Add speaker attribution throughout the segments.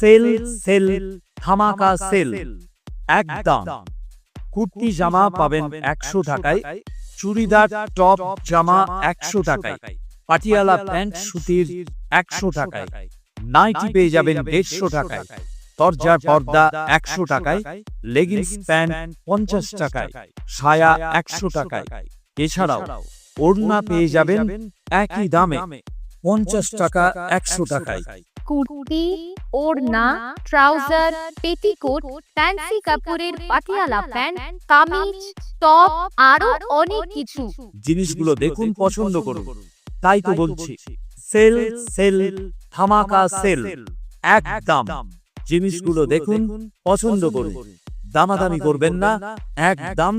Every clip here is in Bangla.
Speaker 1: সেল সেল ধামাকা সেল। একদম। কুর্তি জামা পাবেন একশো টাকায়। চুড়িদার টপ জামা একশো টাকায়। পাটিয়ালা প্যান্ট সুতির একশো টাকায়। নাইটি পেয়ে যাবেন দেড়শো টাকায়। দরজার পর্দা একশো টাকায়। লেগিংস প্যান্ট পঞ্চাশ টাকায়। সায়া একশো টাকায়। এছাড়াও ওড়না পেয়ে যাবেন একই দামে। পঞ্চাশ টাকা একশো টাকায়।
Speaker 2: কুর্তি ওড়না ট্রাউজার পেটিকোট ফ্যান্সি কাপড়ের পাটিয়ালা প্যান্ট কামিজ টপ আরও অনেক কিছু।
Speaker 1: জিনিসগুলো দেখুন পছন্দ করুন। তাই তো বলছি সেল সেল ধামাকা সেল একদম। জিনিসগুলো দেখুন পছন্দ করুন। দামাদামি করবেন না। একদম।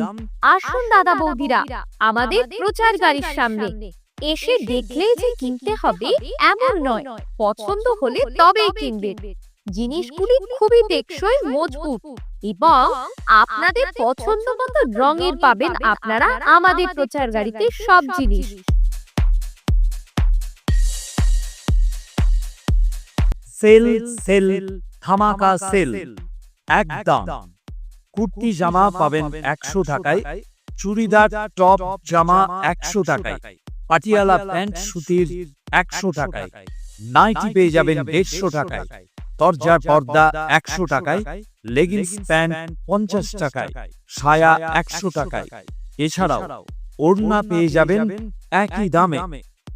Speaker 2: আসুন দাদা বৌদিরা আমাদের প্রচার গাড়ির সামনে। এসে দেখলেই যে কিনতে হবে এমন নয়। পছন্দ হলে তবেই কিনবেন। জিনিসগুলি খুবই টেকসই মজবুত এবং আপনাদের পছন্দ মতো রঙের পাবেন আপনারা আমাদের প্রচার গাড়িতে সব জিনিস।
Speaker 1: সেল সেল ধামাকা সেল। একদম। কুর্তি জামা পাবেন একশো টাকায়। চুড়িদার টপ জামা একশো টাকায়। পাটিয়ালা প্যান্ট সুতির একশো টাকায়। নাইটি পেয়ে যাবেন দেড়শো টাকায়। দরজার পর্দা একশো টাকায়। লেগিংস প্যান্ট পঞ্চাশ টাকায়। সায়া একশো টাকায়। এছাড়াও ওড়না পেয়ে যাবেন একই দামে।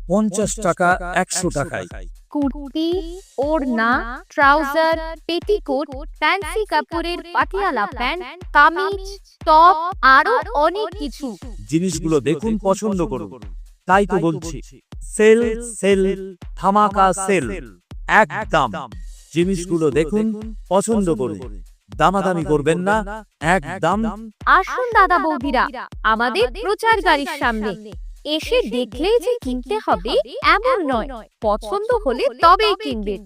Speaker 1: পঞ্চাশ টাকা একশো টাকায়।
Speaker 2: কুর্তি ওড়না ট্রাউজার পেটিকোট ফ্যান্সি কাপড়ের পাটিয়ালা প্যান্ট কামিজ টপ আরও অনেক কিছু।
Speaker 1: জিনিসগুলো দেখুন পছন্দ করুন। তাই তো বলছি। সেল সেল ধামাকা সেল। একদম। জিনিসগুলো দেখুন পছন্দ করুন দামাদামি করবেন না। একদম।
Speaker 2: আসুন দাদা বৌদিরা আমাদের প্রচার গাড়ির সামনে। এসে দেখলেই যে কিনতে হবে এমন নয়। পছন্দ হলে তবেই কিনবেন।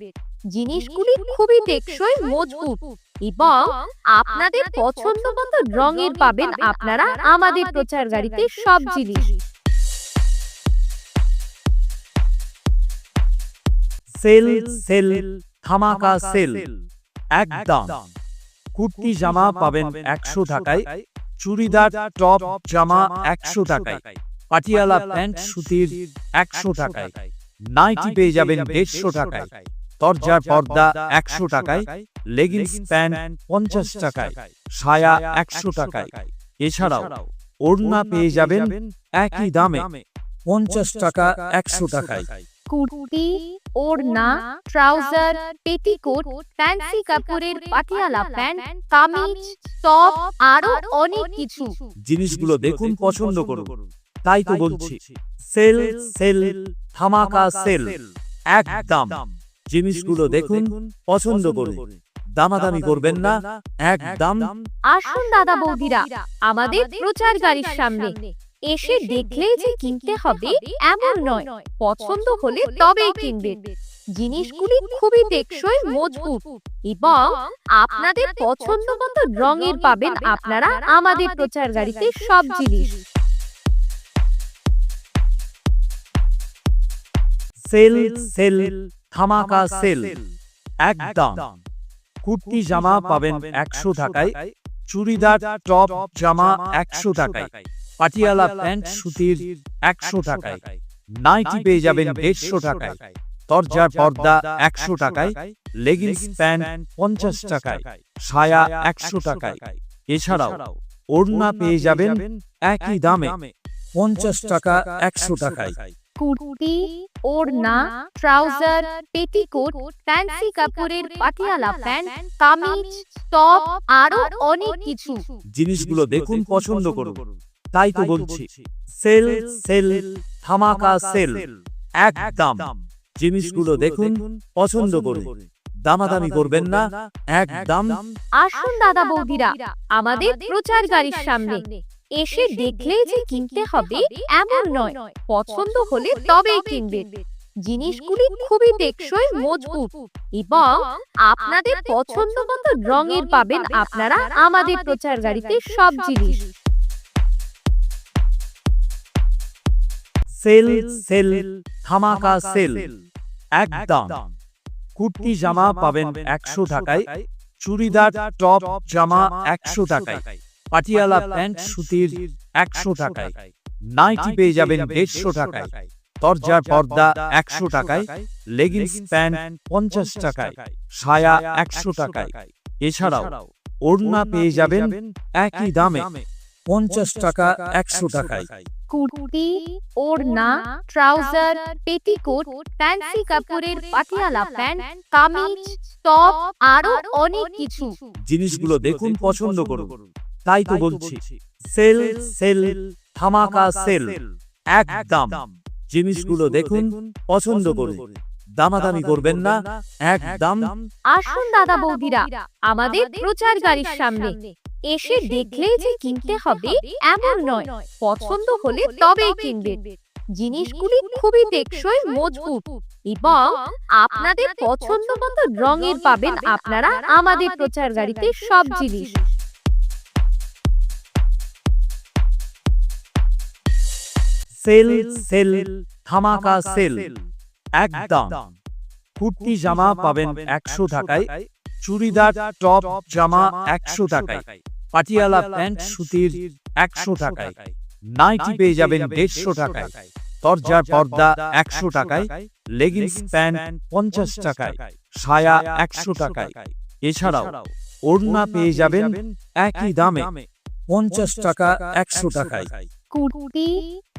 Speaker 2: জিনিসগুলি খুবই টেকসই মজবুত। এবং আপনাদের পছন্দ মতো রঙের পাবেন আপনারা আমাদের প্রচার গাড়িতে সব জিনিস।
Speaker 1: সেল সেল ধামাকা সেল। একদম। কুর্তি জামা পাবেন একশো টাকায় চুড়িদার টপ জামা একশো টাকায় পাটিয়ালা প্যান্ট সুতির একশো টাকায় নাইটি পেয়ে যাবেন দেড়শো টাকায় দরজার পর্দা একশো টাকায় লেগিংস প্যান্ট পঞ্চাশ টাকায় সায়া একশো টাকায়। এছাড়াও ওড়না পেয়ে যাবেন একই দামে পঞ্চাশ টাকা একশো টাকায়।
Speaker 2: কুর্তি ওড়না ট্রাউজার পেটিকোট ফ্যান্সি কাপড়ের পাটিয়ালা প্যান্ট কামিজ টপ আরও অনেক কিছু।
Speaker 1: জিনিসগুলো দেখুন পছন্দ করুন। তাই তো বলছি। সেল সেল ধামাকা সেল। একদম। জিনিসগুলো দেখুন পছন্দ করুন দামাদামি করবেন না। একদম।
Speaker 2: আসুন দাদা বৌদিরা আমাদের প্রচার গাড়ির সামনে। এসে দেখলেই যে কিনতে হবে এমন নয়। পছন্দ হলে তবেই কিনবেন জিনিসগুলি খুবই টেকসই মজবুত এবং আপনাদের পছন্দ মতো রঙের পাবেন আপনারা আমাদের প্রচার গাড়িতে সব জিনিস।
Speaker 1: সেল সেল ধামাকা সেল। একদম। কুর্তি জামা পাবেন একশো টাকায়। চুড়িদার টপ জামা একশো টাকায়। পাটিয়ালা প্যান্ট সুতির একশো টাকায়। নাইটি পেয়ে যাবেন দেড়শো টাকায়। দরজার পর্দা একশো টাকায়। লেগিংস প্যান্ট পঞ্চাশ টাকায়। সায়া একশো টাকায়। এছাড়াও ওড়না পেয়ে যাবেন একই দামে। পঞ্চাশ টাকা একশো টাকায়।
Speaker 2: কুর্তি ওড়না ট্রাউজার পেটিকোট ফ্যান্সি কাপড়ের পাটিয়ালা প্যান্ট কামিজ টপ আরও অনেক কিছু।
Speaker 1: জিনিসগুলো দেখুন পছন্দ করুন। তাই তো বলছি সেল সেল ধামাকা সেল একদম। জিনিসগুলো দেখুন পছন্দ করুন দামাদামি করবেন না একদম।
Speaker 2: আসুন দাদা বৌদিরা আমাদের প্রচার গাড়ির সামনে। এসে দেখলেই যে কিনতে হবে এমন নয়। পছন্দ হলে তবেই কিনবেন। জিনিসগুলি খুবই টেকসই মজবুত। এবং আপনাদের পছন্দ মতো রঙের পাবেন আপনারা আমাদের প্রচার গাড়িতে সব জিনিস।
Speaker 1: সেল সেল ধামাকা সেল। একদম। কুর্তি জামা পাবেন একশো টাকায়। চুড়িদার টপ জামা একশো টাকায়। পাটিয়ালা প্যান্ট সুতির একশো টাকায়। নাইটি পেয়ে যাবেন দেড়শো টাকায়। দরজার পর্দা একশো টাকায়। লেগিংস প্যান্ট পঞ্চাশ টাকায়। সায়া একশো টাকায়। এছাড়াও ওড়না পেয়ে যাবেন একই দামে। পঞ্চাশ টাকা একশো টাকায়।
Speaker 2: কুর্তি ওড়না ট্রাউজার পেটিকোট ফ্যান্সি কাপড়ের পাটিয়ালা প্যান্ট কামিজ টপ আরও অনেক কিছু।
Speaker 1: জিনিসগুলো দেখুন পছন্দ করুন। তাই তো বলছি। সেল সেল ধামাকা সেল। একদম। জিনিসগুলো দেখুন পছন্দ করুন দামাদামি করবেন না একদম
Speaker 2: আসুন দাদা বৌদিরা আমাদের প্রচার গাড়ির সামনে। এসে দেখলেই যে কিনতে হবে এমন নয়। পছন্দ হলে তবেই কিনবেন জিনিসগুলি খুবই টেকসই মজবুত। এবং আপনাদের পছন্দ মতো রঙের পাবেন আপনারা আমাদের প্রচার গাড়িতে সব জিনিস।
Speaker 1: সেল সেল ধামাকা সেল। একদম। কুর্তি জামা পাবেন একশো টাকায় চুড়িদার টপ জামা একশো টাকায় পাটিয়ালা প্যান্ট সুতির একশো টাকায়। নাইটি পেয়ে যাবেন দেড়শো টাকায়। দরজার পর্দা একশো টাকায়। লেগিংস প্যান্ট পঞ্চাশ টাকায়। সায়া একশো টাকায়। এছাড়াও ওড়না পেয়ে যাবেন একই দামে। পঞ্চাশ টাকা একশো টাকায়।
Speaker 2: কুর্তি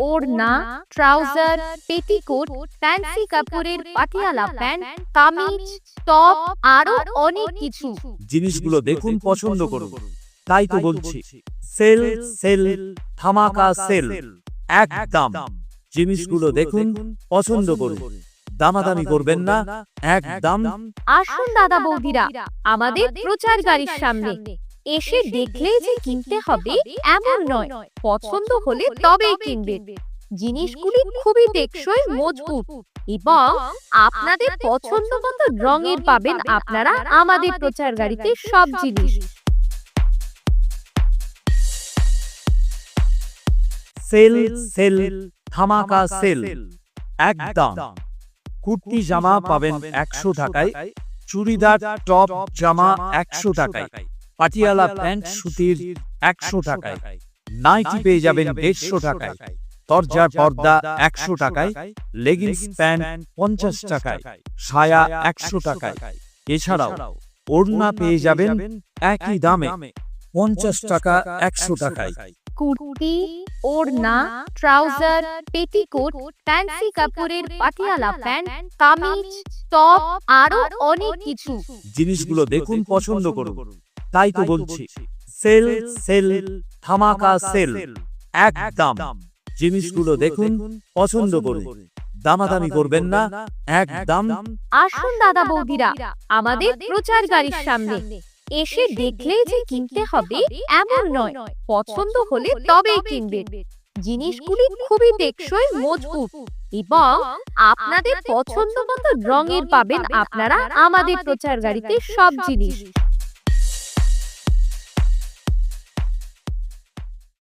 Speaker 2: ওড়না ট্রাউজার পেটিকোট ফ্যান্সি কাপড়ের পাটিয়ালা প্যান্ট কামিজ টপ আরও অনেক কিছু।
Speaker 1: জিনিসগুলো দেখুন পছন্দ করুন। তাই তো বলছি সেল সেল ধামাকা সেল। একদম। জিনিসগুলো দেখুন পছন্দ করুন। দামাদামি করবেন না। একদম।
Speaker 2: আসুন দাদা বৌদিরা আমাদের প্রচার গাড়ির সামনে। এসে দেখলেই যে কিনতে হবে এমন নয়। পছন্দ হলে তবেই কিনবেন জিনিসগুলি খুবই টেকসই মজবুত। এবং আপনাদের পছন্দ মতো রঙের পাবেন আপনারা আমাদের প্রচার গাড়িতে সব জিনিস।
Speaker 1: সেল সেল ধামাকা সেল। একদম। কুর্তি জামা পাবেন একশো টাকায়। চুড়িদার টপ জামা একশো টাকায়। পাটিয়ালা প্যান্ট সুতির একশো টাকায়। নাইটি পেয়ে যাবেন দেড়শো টাকায়। দরজার পর্দা একশো টাকায়। লেগিংস প্যান্ট পঞ্চাশ টাকায়। সায়া একশো টাকায়। এছাড়াও ওড়না পেয়ে যাবেন একই দামে পঞ্চাশ টাকা একশো টাকায়।
Speaker 2: কুর্তি ওড়না ট্রাউজার পেটিকোট ফ্যান্সি কাপড়ের পাটিয়ালা প্যান্ট কামিজ টপ আরও অনেক কিছু।
Speaker 1: জিনিসগুলো দেখুন পছন্দ করুন। তাই তো বলছি। সেল সেল ধামাকা সেল। একদম। জিনিসগুলো দেখুন পছন্দ করুন দামাদামি করবেন না। একদম।
Speaker 2: আসুন দাদা বৌদিরা আমাদের প্রচার গাড়ির সামনে। এসে দেখলেই যে কিনতে হবে এমন নয়। পছন্দ হলে তবেই কিনবেন। জিনিসগুলি খুবই টেকসই মজবুত। এবং আপনাদের পছন্দ মতো রঙের পাবেন আপনারা আমাদের প্রচার গাড়িতে সব জিনিস।